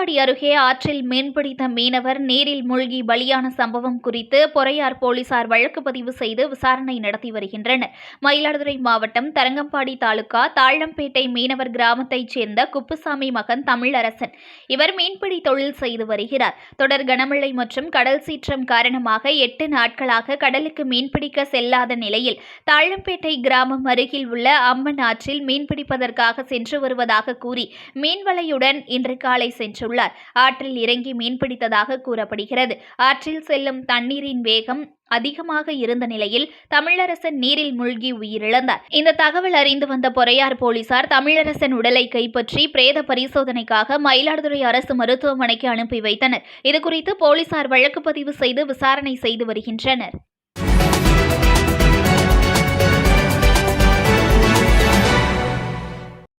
அருகே ஆற்றில் மீன்பிடித்த மீனவர் நீரில் மூழ்கி பலியான சம்பவம் குறித்து பொறையார் போலீசார் வழக்கு பதிவு செய்து விசாரணை நடத்தி வருகின்றனர். மயிலாடுதுறை மாவட்டம் தரங்கம்பாடி தாலுகா தாழம்பேட்டை மீனவர் கிராமத்தைச் சேர்ந்த குப்புசாமி மகன் தமிழரசன். இவர் மீன்பிடி தொழில் செய்து வருகிறார். தொடர் கனமழை மற்றும் கடல் சீற்றம் காரணமாக எட்டு நாட்களாக கடலுக்கு மீன்பிடிக்க செல்லாத நிலையில் தாழம்பேட்டை கிராமம் அருகில் உள்ள அம்மன் ஆற்றில் மீன்பிடிப்பதற்காக சென்று வருவதாக கூறி மீன்வலையுடன் இன்று காலை சென்றுள்ளார். ஆற்றில் இறங்கி மீன்பிடித்ததாக கூறப்படுகிறது. ஆற்றில் செல்லும் தண்ணீரின் வேகம் அதிகமாக இருந்த நிலையில் தமிழரசன் நீரில் மூழ்கி உயிரிழந்தார். இந்த தகவல் அறிந்து வந்த பொறையார் போலீசார் தமிழரசன் உடலை கைப்பற்றி பிரேத பரிசோதனைக்காக மயிலாடுதுறை அரசு மருத்துவமனைக்கு அனுப்பி வைத்தனர். இதுகுறித்து போலீசார் வழக்கு பதிவு செய்து விசாரணை செய்து வருகின்றனர்.